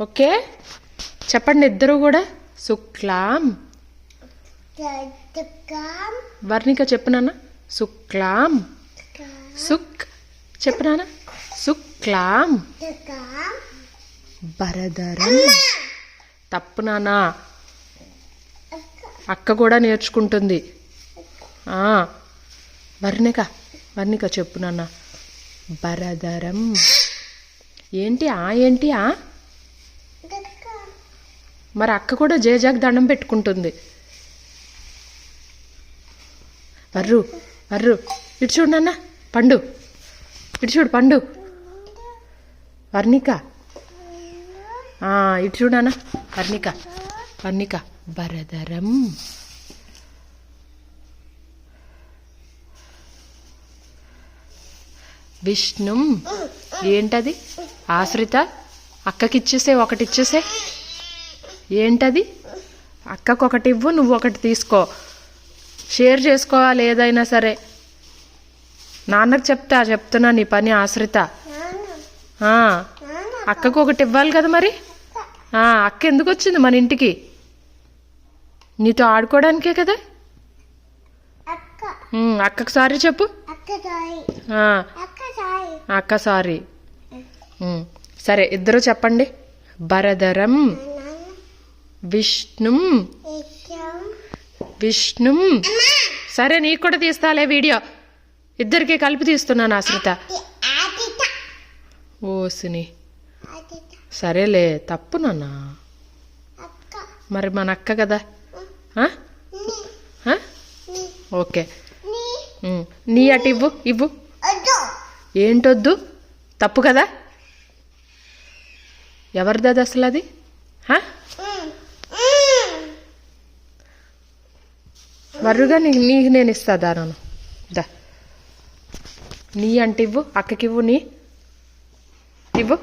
Okay? చెప్పండి ఇద్దరు కూడా. శుక్లాం. వర్ణిక చెప్పు నాన్న. శుక్లాం. సుక్ చెప్పు నాన్న. శుక్లాం. బరదరం తప్పు నాన్న. అక్క. కూడా నేర్చుకుంటుంది. వర్ణిక. వర్ణిక చెప్పు నాన్న. బరదరం ఏంటి ఆ? ఏంటి ఆ. మరి అక్క కూడా జేజాకి దండం పెట్టుకుంటుంది. వర్రు వర్రు ఇటు చూడు నాన్న పండు. ఇటు చూడు పండు. వర్ణిక. ఇటు చూడు నాన్న వర్ణిక. వర్ణిక బరదరం విష్ణుం. ఏంటది? ఆశ్రిత? అక్కకిచ్చేసే ఒకటిచ్చేసే? ఏంటది? అక్కకు ఒకటి ఇవ్వు నువ్వు ఒకటి తీసుకో. షేర్ చేసుకోవాలి ఏదైనా సరే. నాన్నకు చెప్తా చెప్తున్నా నీ పని ఆశ్రిత. అక్కకు ఒకటి ఇవ్వాలి కదా మరి? అక్క ఎందుకు వచ్చింది మన ఇంటికి? నీతో ఆడుకోవడానికే కదా? అక్కకు సారీ చెప్పు. అక్క సారీ. సరే ఇద్దరు చెప్పండి. బరదరం విష్ణుం. విష్ణుం. సరే నీకు కూడా తీస్తాలే వీడియో. ఇద్దరికి కలిపి తీస్తున్నాను ఆశ్రిత Adita. ఓసిని సరేలే తప్పు నాన్న. మరి మన అక్క కదా? ఓకే. నీ అటు ఇవ్వు ఇవ్వు. ఏంటొద్దు? తప్పు కదా? ఎవరిదది అసలు అది? వర్రుగా నీకు నీకు నేను ఇస్తా దానను దా. నీ అంటే ఇవ్వు అక్కకి ఇవ్వు నీ ఇవ్వు.